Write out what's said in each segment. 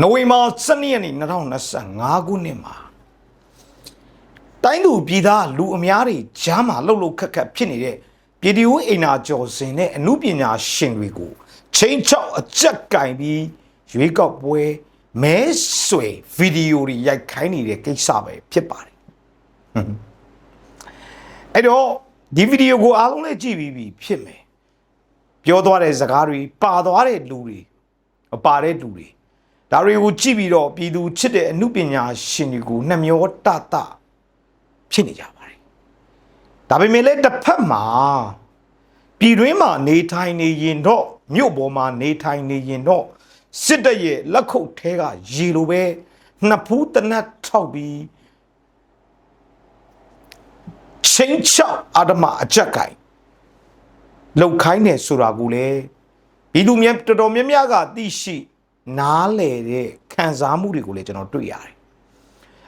နိုဝင်ဘာ12ရက်နေ့2025ခုနှစ်မှာတိုင်းသူပြည်သားလူအများတွေကြားမှာလှုပ်လှုပ်ခက်ခက်ဖြစ်နေတဲ့ပြည်တီဝအိမ်နာကျော်စင်နဲ့အမှုပညာရှင်တွေကိုချိန်ချောက်အကြက်ကင်ပြီးရွေးကောက်ပွဲမဲဆွေဗီဒီယိုတွေရိုက်ခိုင်းနေတဲ့ကိစ္စပဲဖြစ်ပါတယ်အဲ့တော့ဒီဗီဒီယိုကိုအားလုံးလည်းကြည့်ပြီးပြီဖြစ်မယ်ပြောသွားတဲ့စကားတွေပါသွားတဲ့လူတွေမပါတဲ့လူတွေ ဒါတွေကိုကြည့်ပြီးတော့ပြည်သူချစ်တဲ့အမှုပညာရှင်တွေကိုနှမျောတတဖြစ်နေကြပါတယ်ဒါပေမဲ့လည်းတစ်ဖက်မှာပြည်တွင်းမှာနေထိုင်နေရင်တော့မြို့ပေါ်မှာနေထိုင်နေရင်တော့စစ်တပ်ရဲ့လက်ခုပ်ထဲကရေလိုပဲနှစ်ဖူးတနတ်ထောက်ပြီးချင်းချောက်အာဓမအကြက်ကိုင်လောက်ခိုင်းနေဆိုတာကိုလေဤသူများတော်တော်များများကသိရှိ နားလေတဲ့ခံစားမှုတွေကိုလည်းကျွန်တော်တွေ့ရတယ်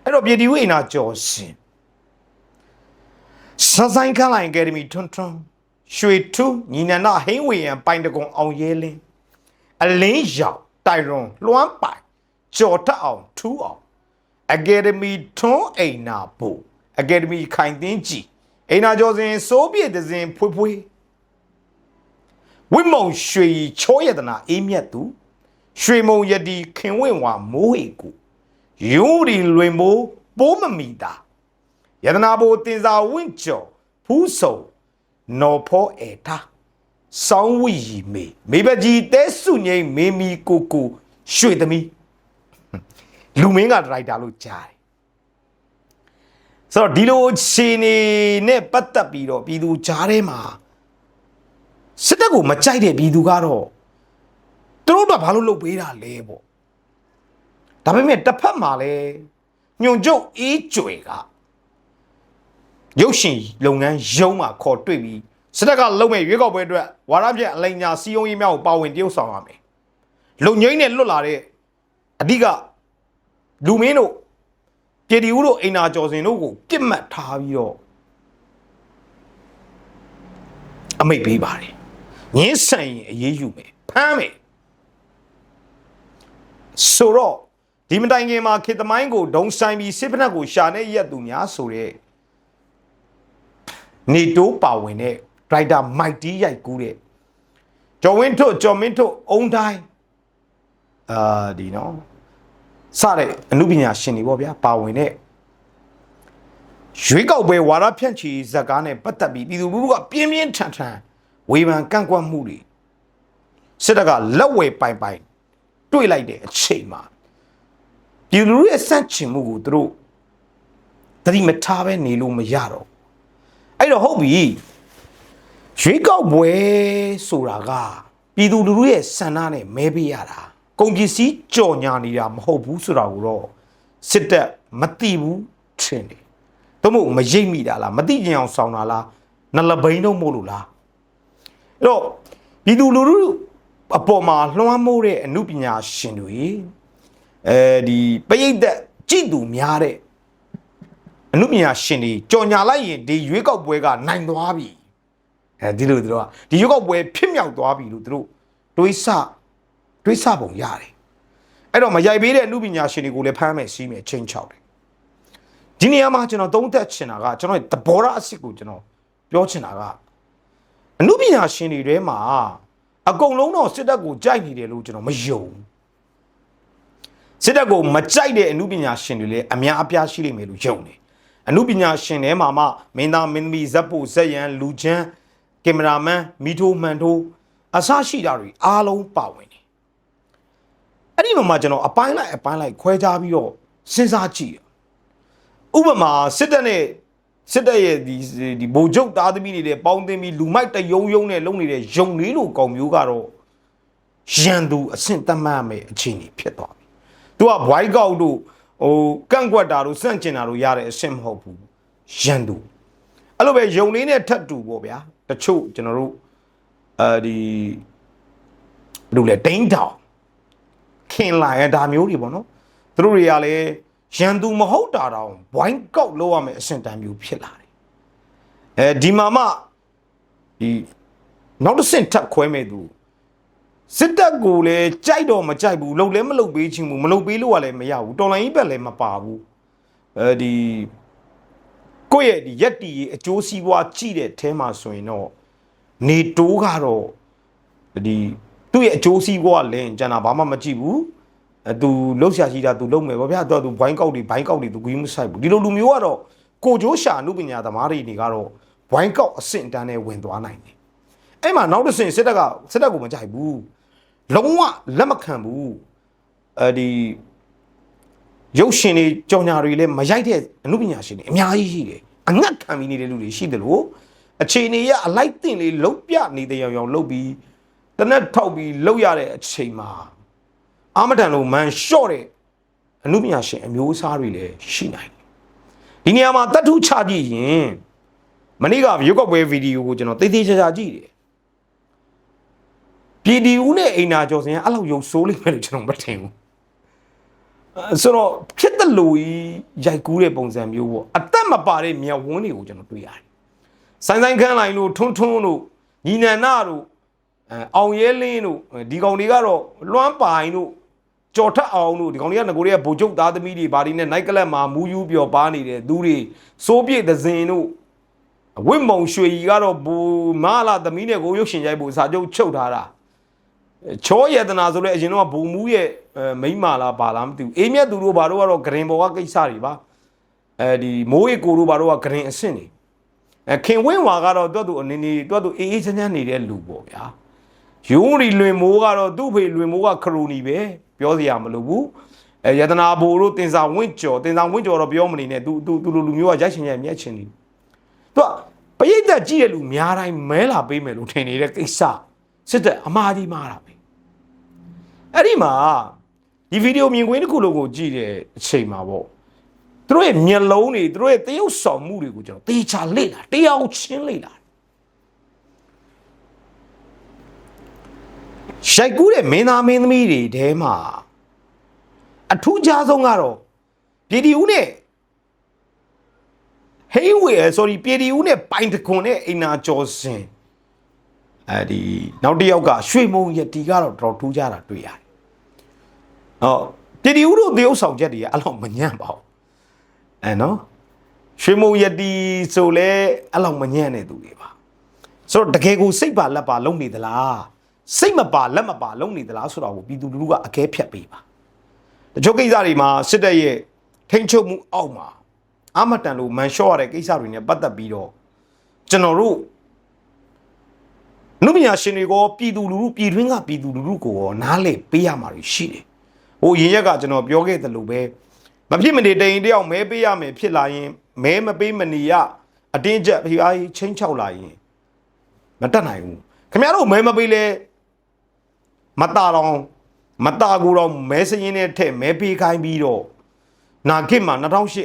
အဲ့တော့ပြည်တီဝိနာကျော်ရှင်စဆိုင်ခလိုင်အကယ်ဒမီထွန်းထွန်းရွှေထူးညီနန္ဒဟိန်းဝေယံပိုင်တကွန်အောင်ရဲလင်းအလင်းရောက်တိုင်ရွန်လွှမ်းပိုင်ကြော်ထက်အောင်ထူးအောင်အကယ်ဒမီထွန်းအိမ်နာဘိုအကယ်ဒမီခိုင်သိန်းကြည်အိမ်နာကျော်စဉ်စိုးပြည့်တစဉ်ဖွေးဖွေးဝိမုံရွှေချောယတနာအေးမြတ်သူ ရွှေမုံယတီခင်ဝင့်ဝါမိုးဟေကူယိုးရီလွင်မိုးပိုးမမီတာယတနာဘိုတင်စာဝင့်ကျော်ဖူးဆုံနော်ဖောအေတာစောင်းဝီရီမေမေဘကြီးတဲစုငိမ့်မေမီကိုကိုရွှေသမီးလူမင်းကဒရိုက်တာလို့ကြားတယ်ဆိုတော့ဒီလိုအခြေအနေနဲ့ပတ်သက်ပြီးတော့ပြည်သူကြားထဲမှာစစ်တပ်ကိုမကြိုက်တဲ့ပြည်သူကတော့ သူတို့ကဘာလို့လုပ်ပေးတာလဲပေါ့ဒါပေမဲ့တစ်ဖက်မှာလဲညွန်ကျုပ်အေးကြွယ်ကရုပ်ရှင်လုပ်ငန်းရုံးမှာခေါ်တွေ့ပြီးစစ်တပ်ကလုံမဲ့ရွေးကောက်ပွဲအတွက်ဝါရပြက်အလိန်ညာစီယုံရေးများကိုပါဝင်တရုပ်ဆောင်ရမယ်လုံငိမ့်နဲ့လွတ်လာတဲ့အဓိကလူမင်းတို့ပြည်တီဦးတို့အိမ်နာကျော်စင်တို့ကိုပြစ်မှတ်ထားပြီးတော့အမိတ်ပေးပါတယ်ငင်းဆန်ရင်အေးအေးယူမယ်ဖမ်းမယ် ဆိုတော့ဒီမတိုင်ခင်မှာခေတ်သမိုင်းကိုဒုံဆိုင်ပြီးစစ်ဖက်နှက်ကိုရှာနေရက်သူများဆိုတဲ့နေတိုးပါဝင်တဲ့ဒရိုက်တာမိုက်တီးရိုက်ကူးတဲ့ကျော်ဝင်းထွတ်ကျော်မင်းထွတ်အုံတိုင်းအာဒီနော်စတဲ့အမှုပညာရှင်တွေပေါ့ဗျာပါဝင်တဲ့ရွေးကောက်ပွဲဝါရဖြန့်ချီဇက်ကားနဲ့ပတ်သက်ပြီးပြည်သူလူထုကပြင်းပြင်းထန်ထန်ဝေဖန်ကန့်ကွက်မှုတွေစစ်တပ်ကလက်ဝဲပိုင်ပိုင် တွေ့လိုက်တဲ့အချိန်မှာပြည်သူလူထုရဲ့စန့်ချင်မှုကိုသူတို့သတိမထားပဲနေလို့မရတော့အဲ့တော့ဟုတ်ပြီရွေးကောက်ပွဲဆိုတာကပြည်သူလူထုရဲ့ဆန္ဒနဲ့မဲပေးရတာကုန်ပစ္စည်းကြော်ညာနေတာမဟုတ်ဘူးဆိုတာကိုတော့စစ်တပ်မသိဘူးထင်တယ်။သို့မဟုတ်မရိပ်မိတာလားမသိကြအောင်ဆောင်တာလားနလဘိန်းတော့မို့လို့လားအဲ့တော့ပြည်သူလူထု အပေါ်မှာလွှမ်းမိုးတဲ့အမှုပညာရှင်တွေအဲဒီပရိသတ်ကြည်သူများတဲ့အမှုပညာရှင်တွေကြော်ညာလိုက်ရင်ဒီရွေးကောက်ပွဲကနိုင်သွားပြီအဲဒီလိုသူတို့ကဒီရွေးကောက်ပွဲဖြစ်မြောက်သွားပြီလို့သူတို့တွေးဆတွေးဆပုံရတယ်အဲ့တော့မရိုက်ပေးတဲ့အမှုပညာရှင်တွေကိုလည်းဖမ်းမယ်စီးမယ်ချင်းချောက်တယ်ဒီနေရာမှာကျွန်တော်သုံးသက်ချင်တာကကျွန်တော်ရဲ့သဘောထားအစ်စ်ကိုကျွန်တော်ပြောချင်တာကအမှုပညာရှင်တွေထဲမှာ အကုန်လုံးတော့စစ်တပ်ကိုကြိုက်နေတယ်လို့ကျွန်တော်မယုံစစ်တပ်ကိုမကြိုက်တဲ့အမှုပညာရှင်တွေလည်းအများအပြားရှိလိမ့်မယ်လို့ယုံတယ်အမှုပညာရှင်တွေမှာမှမင်းသားမင်းသမီးဇက်ဖို့ဇက်ရန်လူချမ်းကင်မရာမန်မီထိုမှန်ထိုးအစရှိတာတွေအားလုံးပါဝင်တယ်အဲ့ဒီမှာမှကျွန်တော်အပိုင်းလိုက်အပိုင်းလိုက်ခွဲခြားပြီးတော့စဉ်းစားကြည့်ဥပမာစစ်တပ်နဲ့ စစ်တပ်ရဲ့ဒီဒီဗိုလ်ချုပ်သားသမီးတွေလည်းပေါင်းသိမ်းပြီးလူမိုက်တယုံယုံနဲ့လုံနေတဲ့ယုံလေးလိုကောင်မျိုးကတော့ရန်သူအဆင့်တမတ်မဲ့အခြေအနေဖြစ်သွားပြီ။ तू ကဘွိုင်းကောက်တို့ဟိုကန့်ကွက်တာတို့စန့်ကျင်တာတို့ရတဲ့အဆင့်မဟုတ်ဘူး။ရန်သူအဲ့လိုပဲယုံလေးနဲ့ထပ်တူပေါ့ဗျာ။တချို့ကျွန်တော်တို့အဲဒီဘယ်လိုလဲဒိန်းတောင်ခင်လာရဒါမျိုးတွေပေါ့နော်။သူတို့တွေကလည်း ရန်သူမဟုတ်တာတောင်ဘွိုင်းကောက်လောက်ရမယ်အဆင့်တန်းမျိုးဖြစ်လာတယ်အဲဒီမှာမှဒီနောက်တစ်ဆင့်ထပ်ခွဲမဲ့သူစစ်တပ်ကိုလည်းကြိုက်တော့မကြိုက်ဘူးလှုပ်လည်းမလှုပ်ပေးချင်းဘူးမလှုပ်ပေးလို့ကလည်းမရဘူးတော်လိုင်းကြီးဘက်လည်းမပါဘူးအဲဒီကိုယ့်ရဲ့ဒီရက်တီရဲ့အကျိုးစီးပွားကြည့်တဲ့အထဲမှာဆိုရင်တော့နေတိုးကတော့ဒီသူ့ရဲ့အကျိုးစီးပွားလည်းကျန်တာဘာမှမကြည့်ဘူး အဲသူလှုပ်ရှားရှိတာသူလှုပ်မယ်ဗောဗျာတော့သူဘိုင်းကောက်တွေဘိုင်းကောက်တွေသူဂီးမဆိုင်ဘူးဒီလိုလူမျိုးကတော့ကိုကျိုးရှာအမှုပညာသမားတွေနေကတော့ဘိုင်းကောက်အဆင့်တန်းနဲ့ဝင်သွားနိုင်တယ်အဲ့မှာနောက်တစ်ဆင့်စစ်တပ်ကစစ်တပ်ကိုမကြိုက်ဘူးလုံးဝလက်မခံဘူးအဲဒီရုပ်ရှင်တွေကြောင်ညာတွေလည်းမရိုက်တဲ့အမှုပညာရှင်တွေအများကြီးရှိတယ်အငတ်ခံပြီးနေတဲ့လူတွေရှိတယ်လို့အခြေအနေရအလိုက်တင်လေးလုံးပြနေတဲ့ရောင်ရောင်လှုပ်ပြီးတနက်ထောက်ပြီးလှုပ်ရတဲ့အချိန်မှာ အာမတန်လို့မန်လျှော့တဲ့အမှုပညာရှင်အမျိုးအစားတွေလည်းရှိနိုင်တယ်ဒီနေရာမှာတတ်ထုချကြည့်ရင်မနေ့ကရုပ်ကပွဲဗီဒီယိုကိုကျွန်တော်တိတ်တိတ်ချာချာကြည့်တယ်ပြည်ဒီဦးနဲ့အိမ်နာကျော်စင်ကအဲ့လောက်ရုပ်ဆိုးလိမ့်မယ်လို့ကျွန်တော်မထင်ဘူးအဲဆိုတော့ဖြစ်တဲ့လူကြီးရိုက်ကူးတဲ့ပုံစံမျိုးပေါ့အသက်မပါတဲ့မျက်ဝန်းတွေကိုကျွန်တော်တွေ့ရတယ်ဆိုင်ဆိုင်ခန်းလိုက်လို့ထွန်းထွန်းတို့ညီနန္နာတို့အဲအောင်ရဲလင်းတို့ဒီကောင်တွေကတော့လွမ်းပိုင်တို့ ကြော်ထက်အောင်တို့ဒီကောင်တွေကငကိုတွေကဗိုလ်ချုပ်သားသမီးတွေဘာတွေနဲ့နိုင်ကလပ်မှာမူယူပျော်ပါနေတဲ့သူတွေစိုးပြည့်သဇင်တို့ဝင့်မုံရွှေကြီးကတော့ဘူမာလာသမီးနဲ့ကိုရုပ်ရှင်ရိုက်ဖို့စာချုပ်ချုပ်ထားတာချောယတနာဆိုလဲအရင်တော့ဘုံမူးရဲ့မိမလားပါလားမသိဘူးအေးမြတ်သူတို့ဘာတို့ကတော့ဂရင်ဘောကကိစ္စတွေပါအဲဒီမိုးရီကိုတို့ဘာတို့ကဂရင်အဆင့်နေအဲခင်ဝင်းဝါကတော့တွတ်သူအနေနေတွတ်သူအေးအေးချမ်းချမ်းနေတဲ့လူပေါ့ဗျာယုံရီလွင်မိုးကတော့သူ့ဖေလွင်မိုးကခရိုနီပဲ ပြောစရာမလိုဘူးအဲယတနာဘိုတို့တင်စာဝင့်ကျော်တင်စာဝင့်ကျော်တော့ပြောမနေနဲ့သူသူသူလူလူမျိုးကရိုက်ချင်ရဲ့မြက်ချင်နေသူကပရိသတ်ကြည့်တဲ့လူများတိုင်းမဲလာပေးမယ်လို့ထင်နေတဲ့ကိစ္စစစ်တပ်အမှားကြီးမှားတာပဲအဲ့ဒီမှာဒီဗီဒီယိုမြင်ကွင်းတစ်ခုလုံးကိုကြည့်တဲ့အချိန်မှာပေါ့သူတို့ရဲ့မျက်လုံးတွေသူတို့ရဲ့တရုပ်ဆောင်မှုတွေကိုကျွန်တော်တေချာလေ့လာတရားချင်းလေ့လာ ရှိုက်ကူးတဲ့မင်းသားမင်းသမီးတွေထဲမှာအထူးခြားဆုံးကတော့ပြည်တီဦးနဲ့ဟေးဝေ sorry ပြည်တီဦးနဲ့ပိုင်တခွန်နဲ့အိနာကျော်စင်အဲဒီနောက်တစ်ယောက်ကရွှေမုံရတီကတော့တော်တော်ထူးခြားတာတွေ့ရတယ်။ဟောပြည်တီဦးတို့တရုပ်ဆောင်ချက်တွေကအဲ့လောက်မညံ့ပါဘူး။အဲနော်ရွှေမုံရတီဆိုလဲအဲ့လောက်မညံ့တဲ့သူတွေပါ။ဆိုတော့တကယ်ကိုစိတ်ပါလက်ပါလုံနေသလား။ စိတ်မပါလက်မပါလုံနေသလားဆိုတော့ကိုပြည်သူလူထုကအကဲဖြတ်ပေးပါ။တချို့ကိစ္စတွေမှာစစ်တပ်ရဲ့ထိန်းချုပ်မှုအောက်မှာအမတန်လို့မန်လျှော့ရတဲ့ကိစ္စတွေနဲ့ပတ်သက်ပြီးတော့ကျွန်တော်တို့နုပညာရှင်တွေကပြည်သူလူထုပြည်တွင်းကပြည်သူလူထုကိုရောနားလေပေးရမှာရှိတယ်။ဟိုရင်ရက်ကကျွန်တော်ပြောခဲ့သလိုပဲမဖြစ်မနေတိန်တယောက်မဲပေးရမယ်ဖြစ်လာရင်မဲမပေးမနေရအတင်းကျပ်ဖျားကြီးချင်းချောက်လာရင်မတက်နိုင်ဘူး။ခင်ဗျားတို့မဲမပေးလဲ မတတော်မတကူတော့မဲစရင်နဲ့ထက်မဲပေးခိုင်းပြီးတော့နာဂစ်မှာ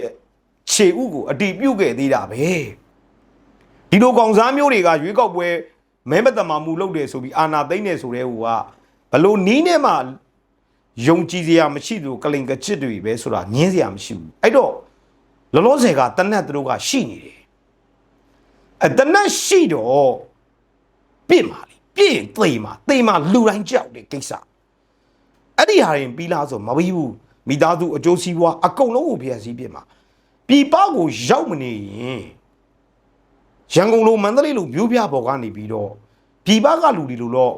2008ခြေဥကိုအတီးပြုတ်ခဲ့သေးတာပဲဒီလိုကောင်စားမျိုးတွေကရွေးကောက်ပွဲမဲမတမာမှုလုပ်တယ်ဆိုပြီးအာနာသိမ့်နေဆိုတဲ့ဟိုကဘလို့နီးနဲ့မှယုံကြည်စရာမရှိသူကလိန်ကချစ်တွေပဲဆိုတာငင်းစရာမရှိဘူးအဲ့တော့လောလောဆယ်ကတနတ်တို့ကရှိနေတယ်အဲတနတ်ရှိတော့ပြစ်ပါလေ ပြစ်ရင်သိမ်မှာသိမ်မှာလူတိုင်းကြောက်တယ်ကိစ္စအဲ့ဒီဟာရင်ပြီးလားဆိုမပြီးဘူးမိသားစုအကျိုးစီးပွားအကုန်လုံးကိုဖျက်ဆီးပြစ်မှာပြည်ပကိုရောက်မနေရင်ရန်ကုန်လိုမန္တလေးလိုမြို့ပြပေါ်ကနေပြီးတော့ပြည်ပကလူတွေလိုတော့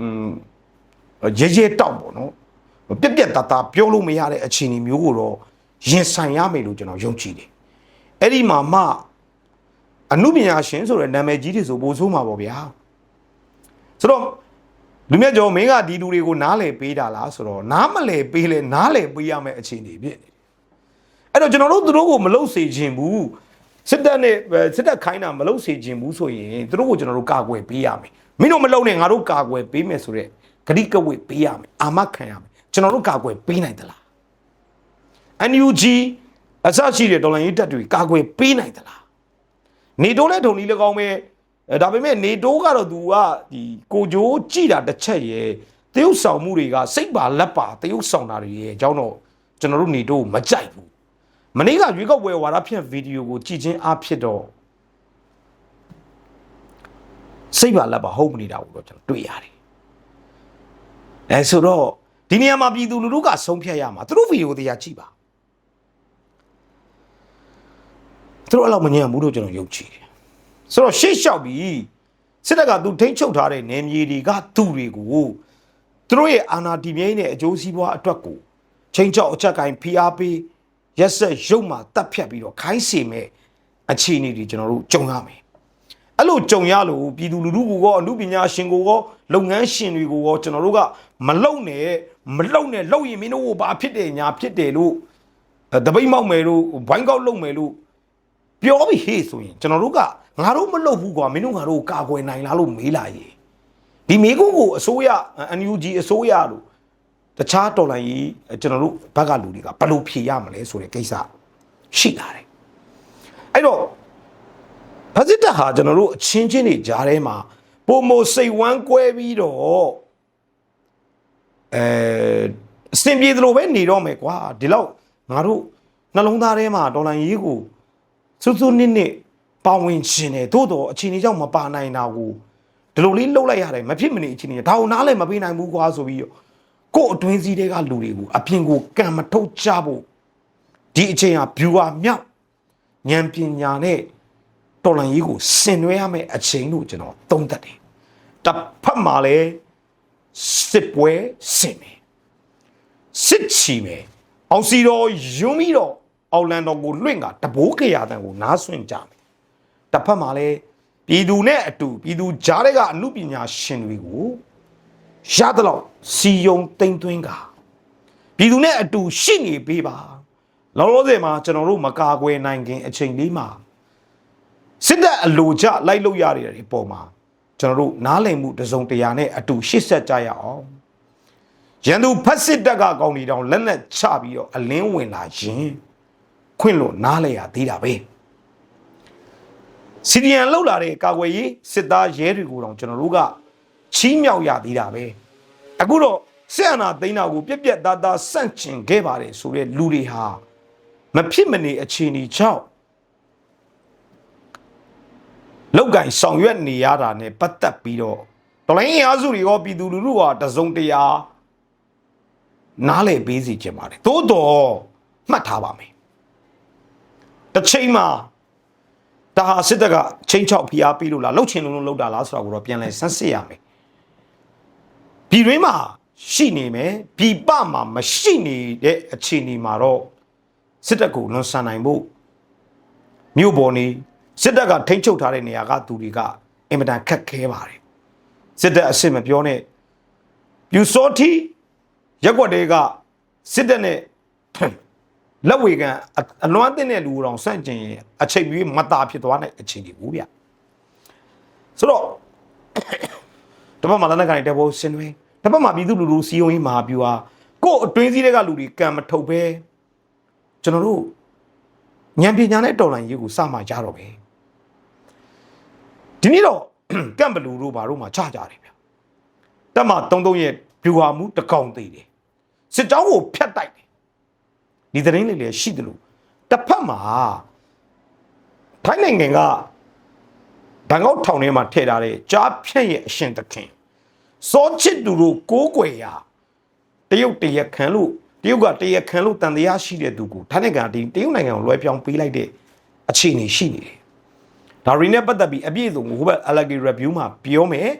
อืมရဲရဲတောက်ပေါ့နော်ပြက်ပြက်တတာပြောလို့မရတဲ့အခြေအနေမျိုးကိုတော့ရင်ဆိုင်ရမယ်လို့ကျွန်တော်ယုံကြည်တယ်အဲ့ဒီမှာမှအမှုပညာရှင်ဆိုတဲ့နာမည်ကြီးတွေဆိုပို့ဆိုးမှာပေါ့ဗျာ ဆိုတော့လူမြတ်ကျော်မင်းကဒီလူတွေကိုနားလည်ပေးတာလားဆိုတော့နားမလည်ပေးလဲနားလည်ပေးရမယ့်အခြေအနေဖြစ်နေတယ်အဲ့တော့ကျွန်တော်တို့သူတို့ကိုမလုပ်စေခြင်းဘူးစစ်တပ်နဲ့စစ်တပ်ခိုင်းတာမလုပ်စေခြင်းဘူးဆိုရင်သူတို့ကိုကျွန်တော်တို့ကာကွယ်ပေးရမယ်မင်းတို့မလုပ်နဲ့ငါတို့ကာကွယ်ပေးမယ်ဆိုတော့ဂရိကဝေပေးရမယ်အာမခံရမယ်ကျွန်တော်တို့ကာကွယ်ပေးနိုင်သလား NUG အစရှိတဲ့ဒေါ်လာရေးတက်တွေကာကွယ်ပေးနိုင်သလားနေတိုးလဲထုံနီးလည်းကောင်းပဲ အဲဒါပေမဲ့နေတိုးကတော့သူကဒီကိုဂျိုးကြည်တာတစ်ချက်ရဲ့တရုတ်ဆောင်မှုတွေကစိတ်ပါလက်ပါတရုတ်ဆောင်တာတွေရဲ့အကြောင်းတော့ကျွန်တော်တို့နေတိုးမကြိုက်ဘူးမနေ့ကရွေးကောက်ပွဲဝါဒဖြန့်ဗီဒီယိုကိုကြည့်ချင်းအားဖြစ်တော့စိတ်ပါလက်ပါဟုတ်မနေတာကိုတော့ကျွန်တော်တွေ့ရတယ်အဲဆိုတော့ဒီနေရာမှာပြည်သူလူထုကဆုံးဖြတ်ရမှာသူတို့ဗီဒီယိုတရားကြည့်ပါသူတို့အဲ့လောက်မငြင်းဘူးလို့ကျွန်တော်ယုံကြည်တယ် ဆိုတော့ရှေ့လျှောက်ပြီးစစ်တပ်ကသူထိန်းချုပ်ထားတဲ့နေမြေတွေကသူ့တွေကိုသူတို့ရဲ့အာဏာတည်မြဲနေတဲ့အကျိုးစီးပွားအတွက်ကိုချိန်ချောက်အချက်ကင်ဖိအားပေးရက်ဆက်ရုပ်မှတပ်ဖြတ်ပြီးတော့ခိုင်းစေမဲ့အခြေအနေတွေကျွန်တော်တို့ကြုံရမယ်အဲ့လိုကြုံရလို့ပြည်သူလူထုကိုရောအမှုပညာရှင်ကိုရောလုပ်ငန်းရှင်တွေကိုရောကျွန်တော်တို့ကမလုံနဲ့မလုံနဲ့လုံရင်မင်းတို့ကဘာဖြစ်တယ်ညာဖြစ်တယ်လို့အဲတပိတ်မောက်မယ်လို့ဘိုင်းကောက်လုပ်မယ်လို့ပြောပြီးဟေ့ဆိုရင်ကျွန်တော်တို့က ငါတို့မလုပ်ဘူးကွာမင်းတို့ငါတို့ကာကွယ်နိုင်လားလို့မေးလာရေဒီမေးခွန်းကိုအစိုးရ NUG အစိုးရလို့တခြားတော်လိုင်းကြီးကျွန်တော်တို့ဘက်ကလူတွေကဘယ်လိုဖြေရမလဲဆိုတဲ့ကိစ္စရှိလာတယ်အဲ့တော့ဖစစ်တပ်ဟာကျွန်တော်တို့အချင်းချင်းတွေကြားထဲမှာပုံမစိတ်ဝမ်းကွဲပြီးတော့အဲအစင်ပြေသလိုပဲနေတော့မယ်ကွာဒီလောက်ငါတို့နှလုံးသားထဲမှာတော်လိုင်းကြီးကိုစွတ်စွတ်နစ်နစ် ပါဝင်ရှင်တယ်သို့တော့အချိန်ကြီးကြောင့်မပါနိုင်တာကိုဒီလိုလေးလှုပ်လိုက်ရတယ်မဖြစ်မနေအချိန်ကြီးဒါကိုနားလည်းမပေးနိုင်ဘူးကွာဆိုပြီးတော့ကို့အတွင်းစည်းတွေကလူတွေကိုအပြင်ကိုကံမထုတ်ကြဖို့ဒီအချိန်ဟာ viewer မြောက်ဉာဏ်ပညာနဲ့တော်လန်ကြီးကိုဆင်နွှဲရမယ့်အချိန်လို့ကျွန်တော်သုံးသပ်တယ်တစ်ဖက်မှာလည်းစစ်ပွဲဆင်မယ်စစ်ချီမယ်အောင်စီတော်ယွန်းပြီးတော့အော်လန်ဒိုကိုလွင့်ကတဘိုးခရတန်ကိုနားဆွင့်ကြမယ် တစ်ဖက်မှာလည်းပြည်သူနဲ့အတူပြည်သူကြားတဲ့ကအမှုပညာရှင်တွေကိုရသလောက်စီယုံတိမ်သွင်းကပြည်သူနဲ့အတူရှိနေပေးပါလောလောဆယ်မှာကျွန်တော်တို့မကာကွယ်နိုင်ခင်အချိန်လေးမှာစစ်တပ်အလိုကျလိုက်လို့ရတဲ့အပေါ်မှာကျွန်တော်တို့နားလည်မှုတစုံတရာနဲ့အတူရှေ့ဆက်ကြရအောင်ရန်သူဖက်စစ်တပ်ကကောင်းနေတောင်လက်နဲ့ချပြီးတော့အလင်းဝင်လာရင်ခွင့်လို့နားလဲရသေးတာပဲ စီဒီယန်လောက်လာတဲ့ကာကွယ်ရေးစစ်သားရဲတွေကိုတောင်ကျွန်တော်တို့ကချီးမြှောက်ရသေးတာပဲအခုတော့ဆက်အနာသိန်းတာကိုပြက်ပြက်သားသားစန့်ကျင်ခဲ့ပါတယ်ဆိုတဲ့လူတွေဟာမဖြစ်မနေအခြေအနေကြောင့်လောက်ကင်ဆောင်ရွက်နေရတာနဲ့ပတ်သက်ပြီးတော့တော်လိုင်းအားစုတွေရောပြည်သူလူထုဟာတစုံတရာနားလည်ပေးစီခြင်းပါတယ်သို့တော့မှတ်ထားပါမယ်တစ်ချိန်မှာ ဒါဟာစစ်တပ်ကချင်းချောက်ဖိအားပေးလို့လားလှုပ်ချင်လို့လို့လှုပ်တာလားဆိုတာကိုတော့ပြန်လဲဆန်းစစ်ရမယ်ပြည်တွင်းမှာရှိနေမယ်ပြည်ပမှာမရှိနေတဲ့အခြေအနေမှာတော့စစ်တပ်ကိုလွန်ဆန်နိုင်ဖို့မြို့ပေါ်နေစစ်တပ်ကထိန်းချုပ်ထားတဲ့နေရာကသူတွေကအင်မတန်ခက်ခဲပါတယ်စစ်တပ်အစ်စ်မပြောနဲ့ပြူစောတိရက်ွက်တွေကစစ်တပ်နဲ့ လက်ဝေကန်အလွမ်းအသင့်တဲ့လူတော်ဆန့်ကျင်ရင်အချိန်ကြီးမတာဖြစ်သွားတဲ့အခြေအနေဘူးဗျဆိုတော့တစ်ဖက်မှာလက်နက်ကန်တဲ့ဘောဆင်နွေးတစ်ဖက်မှာပြည်သူလူလူစီယုံကြီးမဟာပြူဟာကို့အတွင်းစည်းတွေကလူတွေကံမထုတ်ပဲကျွန်တော်တို့ဉာဏ်ပညာနဲ့တော်လိုင်းရေးကိုစမှကြတော့ပဲဒီနေ့တော့ကန့်ဘလူတို့ဘာတို့မှချကြတယ်ဗျတက်မှ33ရဲ့ပြူဟာမှုတကောင်သေးတယ်စစ်ကြောင်းကိုဖျက်တိုက်တယ် ဒီသတင်းလေးလည်းရှိတယ်လို့တစ်ဖက်မှာထိုင်းနိုင်ငံကဘန်ကောက်ထောင်ထဲမှာထည့်ထားတဲ့ကြားဖြန့်ရဲ့အရှင်သခင်စောချစ်သူတို့ကိုးကွယ်ရာတရုတ်တရက်ခံလို့တရုတ်ကတရက်ခံလို့တန်တရားရှိတဲ့သူကိုထိုင်းနိုင်ငံကဒီတရုတ်နိုင်ငံကိုလွှဲပြောင်းပေးလိုက်တဲ့အခြေအနေရှိနေတယ်ဒါရီနဲ့ပတ်သက်ပြီးအပြည့်စုံကိုဟိုဘက် Alleged Review မှာပြောမယ်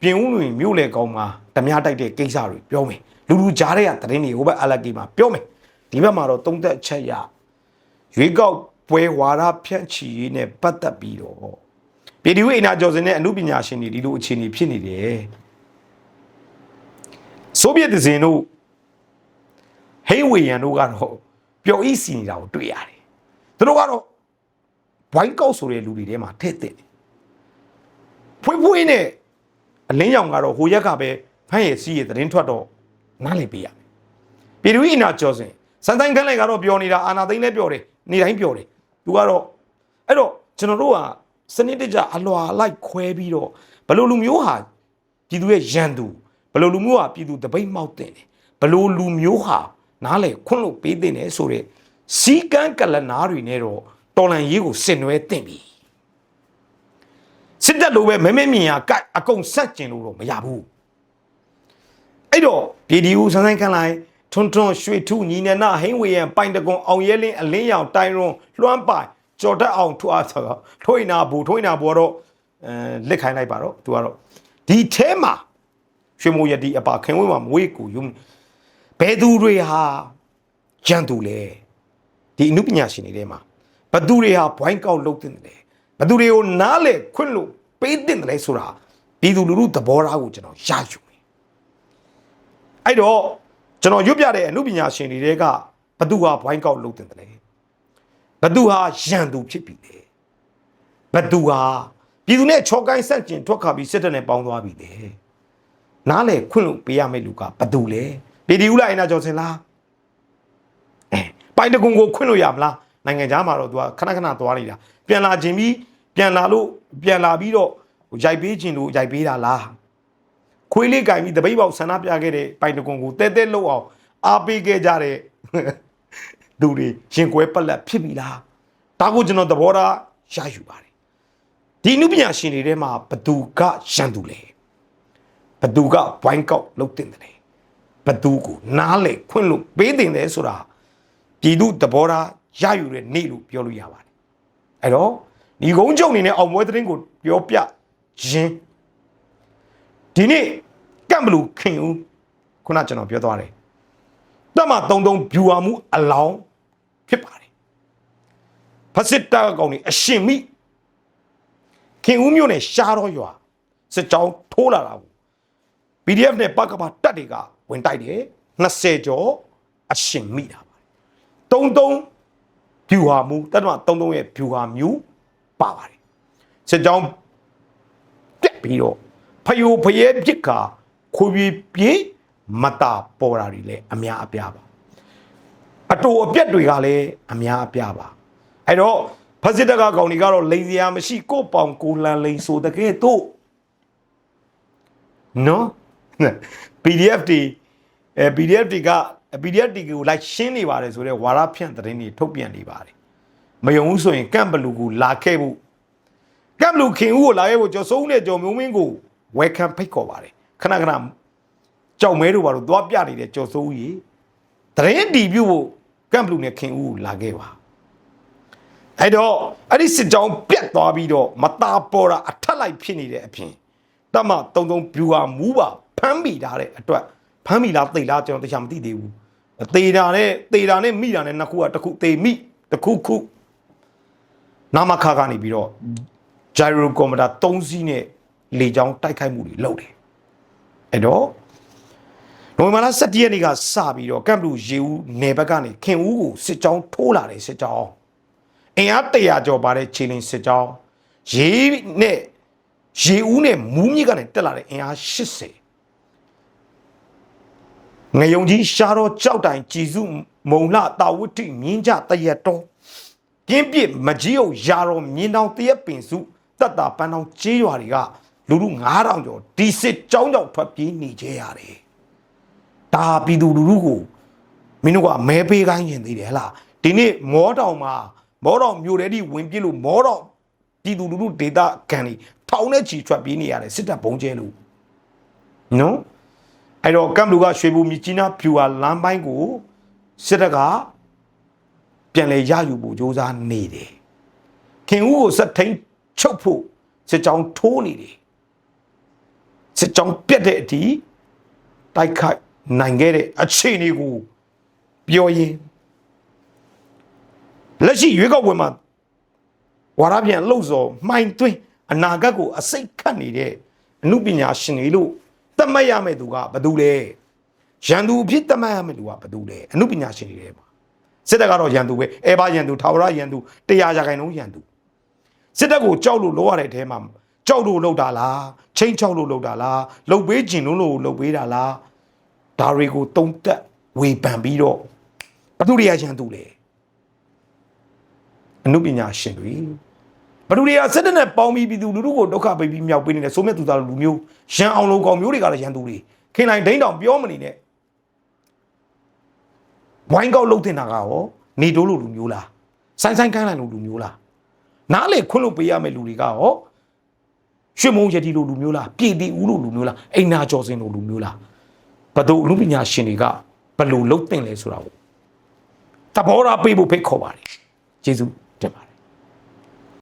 ပြင်ဦးလွင်မြို့လေကောင်းမှာဓမြတိုက်တဲ့ကိစ္စတွေပြောမယ်လူလူကြားတဲ့သတင်းတွေဟိုဘက် Alleged မှာပြောမယ် ဒီဘက်မှာတော့တုံးသက်ချက်ရရွေးကောက်ပွဲဝါဒဖြန့်ချီရေးနဲ့ပတ်သက်ပြီးတော့ပြည်သူ့အင်နာကျော်စင်နဲ့အမှုပညာရှင်တွေဒီလိုအခြေအနေဖြစ်နေတယ်ဆိုဗီယက်ဇင်တို့ဟိဝေယန်တို့ကတော့ပျော်ဤစီနေတာကိုတွေ့ရတယ်သူတို့ကတော့ဘိုင်းကောက်ဆိုတဲ့လူတွေထဲမှာထည့်တဲ့ဖွေးဖွေးနဲ့အလင်းရောင်ကတော့ဟိုရက်ကပဲဖမ်းရစီးရသတင်းထွက်တော့နားလည်ပေးရမယ်ပြည်သူ့အင်နာကျော်စင် စန်တိုင်းခန်းလိုက်ကတော့ပြောနေတာအာနာသိန်းလည်းပြောတယ်နေတိုင်းပြောတယ်သူကတော့အဲ့တော့ကျွန်တော်တို့ကစနစ်တကျအလွာလိုက်ခွဲပြီးတော့ဘလို့လူမျိုးဟာပြည်သူရဲ့ရန်သူဘလို့လူမျိုးဟာပြည်သူတပိတ်မောက်တင်တယ်ဘလို့လူမျိုးဟာနားလေခွန့်လို့ပေးတင်တယ်ဆိုတော့စီကန်းကလနာတွေနဲ့တော့တော်လန်ရေးကိုဆင်နွှဲတင်ပြီစစ်တပ်လိုပဲမဲမဲမြင်ရကအကုန်ဆက်ကျင်လို့တော့မရဘူးအဲ့တော့ပြည်ဒီဦးဆန်းဆိုင်ခန့်လိုက် ထွန်းထွန်းရွှေထုညီနနာဟိန်းဝေယံပိုင်တကွန်အောင်ရဲလင်းအလင်းရောင်တိုင်ရွန်လွှမ်းပိုင်ကြော်တက်အောင်ထွားဆိုတော့ထွိနာဘူထွိနာဘူတော့အဲလက်ခိုင်းလိုက်ပါတော့သူကတော့ဒီထဲမှာရွှေမိုးရတီအပါခင်ဝေးမှာမွေးကူယူဘယ်သူတွေဟာကြံသူလဲဒီအမှုပညာရှင်တွေထဲမှာဘသူတွေဟာဘွိုင်းကောက်လုပ်တင်တယ်ဘသူတွေကိုနားလေခွင့်လို့ပေးတင်တယ်လဲဆိုတာပြည်သူလူထုသဘောထားကိုကျွန်တော်ရယူမယ်အဲ့တော့ ကျွန်တော်ရွတ်ပြတဲ့အမှုပညာရှင်တွေတဲကဘသူဟာဘွိုင်းကောက်လုပ်တင်တယ်လဲဘသူဟာရန်သူဖြစ်ပြီလေဘသူဟာပြည်သူနဲ့ချောကိုင်းဆက်ကျင်ထွက်ခါပြီးစစ်တပ်နဲ့ပေါင်းသွားပြီလေနားလေခွင့်လို့ပေးရမယ့်လူကဘသူလဲပြည်ဒီဦးလိုက်အနာကျော်စင်လားအဲပိုင်တကွန်ကိုခွင့်လို့ရမလားနိုင်ငံသားမှာတော့သူကခဏခဏသွားနေတာပြန်လာခြင်းပြီးပြန်လာလို့ပြန်လာပြီးတော့ရိုက်ပေးခြင်းလို့ရိုက်ပေးတာလား ခွေးလေးကင်ပြီးတပိတ်ပေါက်ဆန္ဒပြခဲ့တဲ့ပိုင်တကွန်ကိုတဲတဲလှုပ်အောင်အားပေးခဲ့ကြတဲ့သူတွေရင်ကွဲပက်လက်ဖြစ်ပြီလားဒါကိုကျွန်တော်သဘောထားရယူပါတယ်ဒီနုပညာရှင်တွေထဲမှာဘသူကရန်သူလဲဘသူကဘိုင်းကောက်လုပ်တင်တယ်ဘသူကိုနားလေခွင့်လို့ပေးတင်တယ်ဆိုတာပြည်သူသဘောထားရယူတဲ့နေ့လို့ပြောလို့ရပါတယ်အဲ့တော့ဒီကုန်းချုပ်အနေနဲ့အောင်ပွဲသတင်းကိုပြောပြခြင်း ဒီနေ့ကံဘလူခင်ဦးခုနကျွန်တော်ပြောသွားတယ်တမ33ဗျူဟာမှုအလောင်းဖြစ်ပါတယ်ဖစစ်တာကောင်นี่အရှင်မိခင်ဦးမျိုးနဲ့ရှားတော့ရွာစစ်ကြောင်းထိုးလာတာကို PDF နဲ့ပကပတက်တွေကဝင်တိုက်တယ်20ကျော်အရှင်မိတာပါ33ဗျူဟာမူတတ်တော့33ရဲ့ဗျူဟာမြူပါပါတယ်စစ်ကြောင်းပြက်ပြီးတော့ ဖယိုဖယဲပြစ်ကခွေပြေးပြေးမတာပေါ်တာတွေလည်းအများအပြားပါအတူအပြက်တွေကလည်းအများအပြားပါအဲ့တော့ဖစစ်တကကောင်တွေကတော့လိန်စရာမရှိကိုယ့်ပေါင်ကိုလန်လိန်ဆိုတကယ်တော့နော် PDF တွေအဲ PDF တွေက PDF တွေကိုလိုက်ရှင်းနေပါတယ်ဆိုတော့ဝါရဖြန့်သတင်းတွေထုတ်ပြန်နေပါတယ်မယုံဘူးဆိုရင်ကန့်ဘလူကိုလာခဲ့ဖို့ကန့်ဘလူခင်ဦးကိုလာခဲ့ဖို့ကျော်စိုးဦးနဲ့ကျော်မျိုးမင်းကို welcome ဖိတ်ခေါ်ပါတယ်ခဏခဏကြောက်မဲတို့ဘာလို့သွားပြနေတဲ့ကျော်စိုးဦးကြီးသတင်းတီးပြုတ်ဖို့ကန့်ဘလူနဲ့ခင်ဦးကိုလာခဲ့ပါအဲ့တော့အဲ့ဒီစစ်ကြောင်းပြတ်သွားပြီးတော့မตาပေါ်တာအထက်လိုက်ဖြစ်နေတဲ့အပြင်တမတုံတုံပြူဟာမူးပါဖမ်းမိတာတဲ့အတွက်ဖမ်းမိလားသိလားကျွန်တော်တရားမသိသေးဘူးသေတာနဲ့သေတာနဲ့မိတာနဲ့နှစ်ခုကတစ်ခုသေမိတစ်ခုခုနာမခါကနေပြီးတော့ဂျိုင်ရိုကွန်မတာ3စီးနဲ့ လေချောင်းတိုက်ခိုက်မှုတွေလုပ်တယ်အဲ့တော့နိုဝင်ဘာလ17ရက်နေ့ကစပြီးတော့ကမ်ဘလူရေဦးနယ်ဘက်ကနေခင်ဦးကိုစစ်ကြောင်းထိုးလာတယ်စစ်ကြောင်းအင်အား100ကျော်ပါတဲ့ခြေလင်းစစ်ကြောင်းရေးနဲ့ရေဦးနဲ့မူးမြစ်ကနေတက်လာတဲ့အင်အား80ငယုံကြီးရှားတော့ကြောက်တိုင်ကြည်စုမုံလှတာဝတ္တိမြင်းကြတရက်တော်ပြင်းပြစ်မကြီးအောင်ယာတော်မြင်းတောင်တရက်ပင်စုတက်တာပန်းတောင်ကြေးရွာတွေက လူလူ9000ကျော်ဒီစစ်ကြောင်းကြောင့်ထွက်ပြေးနေကြရတယ်ဒါပြည်သူလူထုကိုမင်းတို့ကမဲပေးခိုင်းရင်သေးတယ်ဟလားဒီနေ့မောတောင်မှာမောတောင်မြို့ထဲထိဝင်ပြစ်လို့မောတောင်ပြည်သူလူထုဒေတာကန်တွေထောင်နဲ့ချီထွက်ပြေးနေရတယ်စစ်တပ်ဘုံကျဲလို့နော်အဲ့တော့ကမ်ဘလူကရွှေဘူမြကြီးနားဖြူဟာလမ်းပိုင်းကိုစစ်တပ်ကပြန်လဲရယူဖို့ကြိုးစားနေတယ်ခင်ဦးကိုစက်ထိန်ချုပ်ဖို့စစ်ကြောင်းထိုးနေတယ် စစ်ကြောင်းပြက်တဲ့အထိတိုက်ခိုက်နိုင်ခဲ့တဲ့အခြေအနေကိုပြောရင်လက်ရှိရွေးကောက်ပွဲမှာဝါရပြန်လှုပ်စော်မှိုင်သွင်းအနာဂတ်ကိုအစိတ်ခတ်နေတဲ့အမှုပညာရှင်တွေလို့သတ်မှတ်ရမယ့်သူကဘယ်သူလဲရန်သူအဖြစ်သတ်မှတ်ရမယ့်သူကဘယ်သူလဲအမှုပညာရှင်တွေထဲမှာစစ်တပ်ကတော့ရန်သူပဲအဲဘာရန်သူထာဝရရန်သူတရားရာခိုင်နှုန်းရန်သူစစ်တပ်ကိုကြောက်လို့လောရတဲ့အထဲမှာ ကြောက်လို့လောက်တာလားချင်းချောက်လို့လောက်တာလားလှုပ်ပေးခြင်းလို့လို့လှုပ်ပေးတာလားဒါတွေကိုတုံးတက်ဝေဖန်ပြီးတော့ဘသူတွေကရန်သူလဲအမှုပညာရှင်တွေဘလူတွေကစစ်တပ်နဲ့ပေါင်းပြီးပြည်သူလူထုကိုဒုက္ခပေးပြီးမြောက်ပေးနေတဲ့ဆိုမြတ်သူသားလူမျိုးရန်အောင်လုံကောင်မျိုးတွေကလည်းရန်သူတွေခင်လိုက်ဒိန်းတောင်ပြောမနေနဲ့ဝိုင်းကောက်လှုပ်တင်တာကရောနေတိုးလိုလူမျိုးလားဆိုင်းဆိုင်းကိုင်းလိုက်လိုလူမျိုးလားနားလေခွန်းလို့ပေးရမယ့်လူတွေကရော ရွှေမုံရတီလိုလူမျိုးလားပြည်တီဦးလိုလူမျိုးလားအိမ်နာကျော်စင်လိုလူမျိုးလားဘဘသူအမှုပညာရှင်တွေကဘယ်လိုလုပ်သင့်လဲဆိုတာကိုသဘောထားပေးဖို့ဖိတ်ခေါ်ပါတယ်ကျေးဇူးတင်ပါတယ်